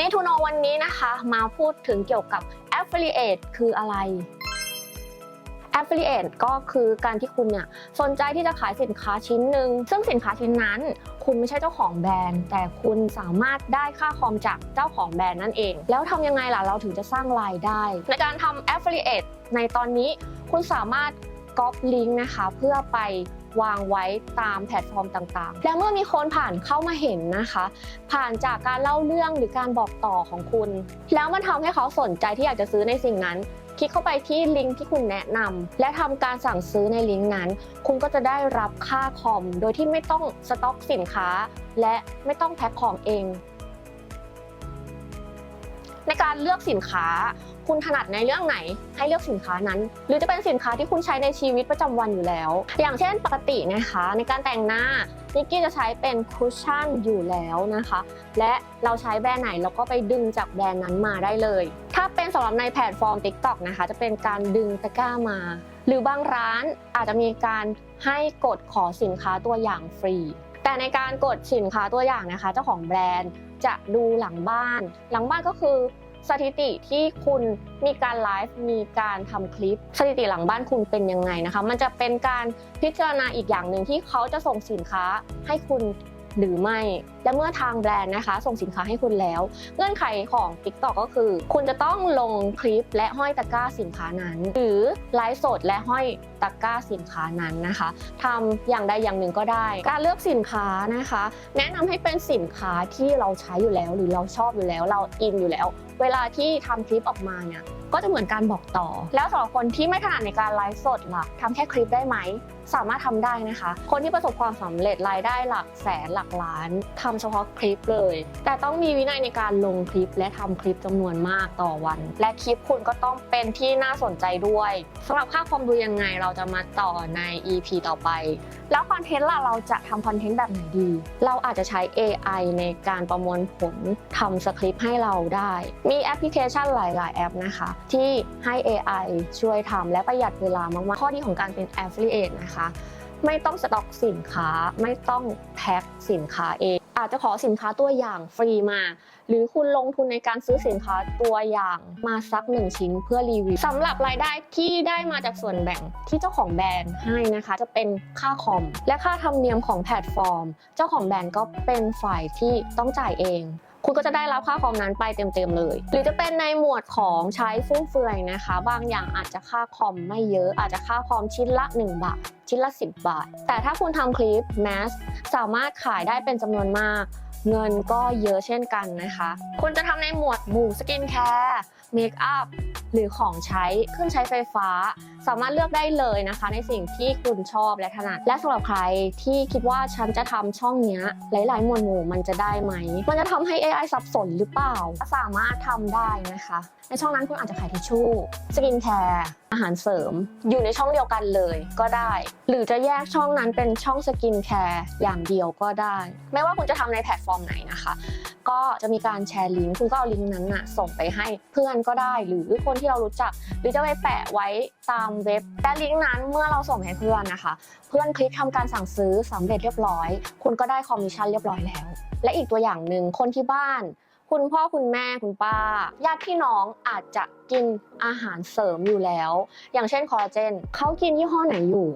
ในทูโนวันนี้นะคะ มาพูดถึงเกี่ยวกับ affiliate คืออะไร affiliate ก็คือการที่คุณเนี่ยสนใจที่จะขายสินค้าชิ้นหนึ่งซึ่งสินค้าชิ้นนั้น คุณไม่ใช่เจ้าของแบรนด์ แต่คุณสามารถได้ค่าคอมจากเจ้าของแบรนด์นั่นเอง แล้วทำยังไงล่ะเราถึงจะสร้างรายได้ ในการทำ affiliate ในตอนนี้คุณสามารถก๊อปลิงก์นะคะ เพื่อไปวางไว้ตามแพลตฟอร์มต่างๆ และเมื่อมีคนผ่านเข้ามาเห็นนะคะ ผ่านจากการเล่าเรื่องหรือการบอกต่อของคุณ แล้วมันทำให้เขาสนใจที่อยากจะซื้อในสิ่งนั้น คลิกเข้าไปที่ลิงก์ที่คุณแนะนำและทำการสั่งซื้อในลิงก์นั้น คุณก็จะได้รับค่าคอม โดยที่ไม่ต้องสต็อกสินค้า และไม่ต้องแพ็คของเอง ในการเลือกสินค้า คุณถนัดในเรื่องไหน ให้เลือกสินค้านั้น หรือจะเป็นสินค้าที่คุณใช้ในชีวิตประจำวันอยู่แล้ว อย่างเช่นปกตินะคะ ในการแต่งหน้านิกกี้จะใช้เป็นคุชชั่นอยู่แล้วนะคะ และเราใช้แบรนด์ไหนเราก็ไปดึงจากแบรนด์นั้นมาได้เลย ถ้าเป็นสำหรับในแพลตฟอร์ม TikTok นะคะ จะเป็นการดึงตะกร้ามา หรือบางร้านอาจจะมีการให้กดขอสินค้าตัวอย่างฟรี แต่ในการกดสินค้าตัวอย่างนะคะ เจ้าของแบรนด์จะดูหลังบ้าน หลังบ้านก็คือสถิติที่คุณมีการไลฟ์มีการทำคลิป สถิติหลังบ้านคุณเป็นยังไงนะคะ มันจะเป็นการพิจารณาอีกอย่างหนึ่งที่เขาจะส่งสินค้าให้คุณ หรือไม่ และเมื่อทางแบรนด์นะคะ ส่งสินค้าให้คุณแล้ว เงื่อนไขของ TikTok ก็คือ คุณจะต้องลงคลิปและห้อยตะกร้าสินค้านั้น หรือไลฟ์สดและห้อยตะกร้าสินค้านั้นนะคะทำอย่างใดอย่างหนึ่งก็ได้ การเลือกสินค้านะคะ แนะนำให้เป็นสินค้าที่เราใช้อยู่แล้ว หรือเราชอบอยู่แล้ว เราอินอยู่แล้ว เวลาที่ทำคลิปออกมาเนี่ย ก็จะเหมือนการบอกต่อ แล้วสำหรับคนที่ไม่ถนัดในการไลฟ์สดล่ะทำแค่คลิปได้ไหม สามารถทำได้นะคะ คนที่ประสบความสำเร็จรายได้หลักแสนหลักล้านทำเฉพาะคลิปเลย แต่ต้องมีวินัยในการลงคลิปและทำคลิปจำนวนมากต่อวัน และคลิปคุณก็ต้องเป็นที่น่าสนใจด้วยสำหรับค่าความดูยังไงเราจะมาต่อใน EP ต่อไป แล้วคอนเทนต์ล่ะเราจะทำคอนเทนต์แบบไหนดี เราอาจจะใช้ AI ในการประมวลผลทำสคริปต์ให้เราได้ มีแอปพลิเคชันหลาย ๆ แอปนะคะที่ให้ AI ช่วยทำและประหยัดเวลามาก ๆ ข้อดีของการเป็น Affiliate นะคะ ไม่ต้องสต็อกสินค้า ไม่ต้องแพ็คสินค้าเอง อาจจะขอสินค้าตัวอย่างฟรีมา หรือคุณลงทุนในการซื้อสินค้าตัวอย่างมาสักหนึ่งชิ้นเพื่อรีวิวสำหรับรายได้ที่ได้มาจากส่วนแบ่งที่เจ้าของแบรนด์ให้นะคะ จะเป็นค่าคอม และค่าธรรมเนียมของแพลตฟอร์ม เจ้าของแบรนด์ก็เป็นฝ่ายที่ต้องจ่ายเอง คุณก็จะได้รับค่าคอมนั้นไปเต็มๆเลย หรือจะเป็นในหมวดของใช้ฟุ่มเฟือยนะคะ บางอย่างอาจจะค่าคอมไม่เยอะอาจจะค่าคอมชิ้นละ 1 บาท ชิ้นละ 10 บาท แต่ถ้าคุณทำคลิปแมสสามารถขายได้เป็นจำนวนมาก เงินก็เยอะเช่นกันนะคะ คุณจะทำในหมวดหมู่สกินแคร์เมคอัพหรือของใช้เครื่องใช้ไฟฟ้า สามารถเลือกได้เลยนะคะ ในสิ่งที่คุณชอบและถนัดและสำหรับใครที่คิดว่าฉันจะทำช่องเนี้ย หลาย ๆ หมวดหมู่มันจะได้ไหม มันจะทำให้ AI สับสนหรือเปล่า สามารถทำได้นะคะ ในช่องนั้นคุณอาจจะขายทิชชู่สกินแคร์อาหารเสริม อยู่ในช่องเดียวกันเลยก็ได้ หรือจะแยกช่องนั้นเป็นช่องสกินแคร์อย่างเดียวก็ได้ ไม่ว่าคุณจะทำในแพลตฟอร์มไหนนะคะ ก็จะมีการแชร์ลิงก์คุณก็เอาลิงก์นั้นน่ะส่งไปให้เพื่อนก็ได้ หรือคนที่เรารู้จัก หรือจะไปแปะไว้ตามเว็บ แต่ลิงก์นั้นเมื่อเราส่งให้เพื่อนนะคะ เพื่อนคลิกทำการสั่งซื้อสำเร็จเรียบร้อย คุณก็ได้คอมมิชชั่นเรียบร้อยแล้ว และอีกตัวอย่างหนึ่งคนที่บ้าน คุณพ่อคุณแม่คุณป้า ญาติพี่น้องอาจจะกินอาหารเสริมอยู่แล้ว อย่างเช่นคอลลาเจนเขากินยี่ห้อไหนอยู่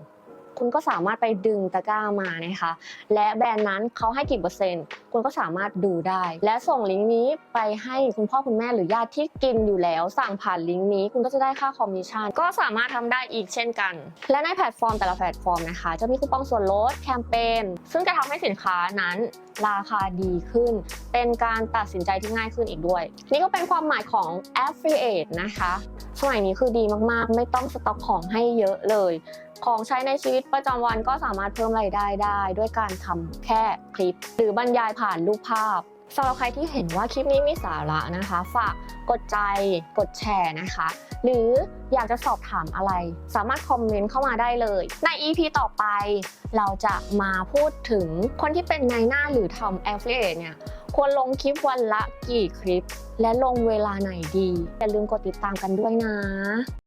คุณก็สามารถไปดึงตะกร้ามานะคะ และแบรนด์นั้นเขาให้กี่เปอร์เซ็นต์ คุณก็สามารถดูได้ และส่งลิงก์นี้ไปให้คุณพ่อคุณแม่หรือญาติที่กินอยู่แล้ว สั่งผ่านลิงก์นี้ คุณก็จะได้ค่าคอมมิชชั่นก็สามารถทำได้อีกเช่นกัน และในแพลตฟอร์มแต่ละแพลตฟอร์มนะคะ จะมีคูปองส่วนลดแคมเปญซึ่งจะทำให้สินค้านั้นราคาดีขึ้น เป็นการตัดสินใจที่ง่ายขึ้นอีกด้วย นี่ก็เป็นความหมายของ affiliate นะคะสมัยนี้คือดีมากๆ ไม่ต้องสต็อกของให้เยอะเลย ของใช้ในชีวิตประจำวันก็สามารถเพิ่มรายได้ได้ ด้วยการทำแค่คลิป หรือบรรยายผ่านรูปภาพสำหรับใครที่เห็นว่าคลิปนี้มีสาระนะคะ ฝากกดใจกดแชร์นะคะ หรืออยากจะสอบถามอะไร สามารถคอมเมนต์เข้ามาได้เลย ใน EP ต่อไป เราจะมาพูดถึงคนที่เป็นนายหน้าหรือทำ affiliate เนี่ยควรลงคลิปวันละกี่คลิป และลงเวลาไหนดี อย่าลืมกดติดตามกันด้วยนะ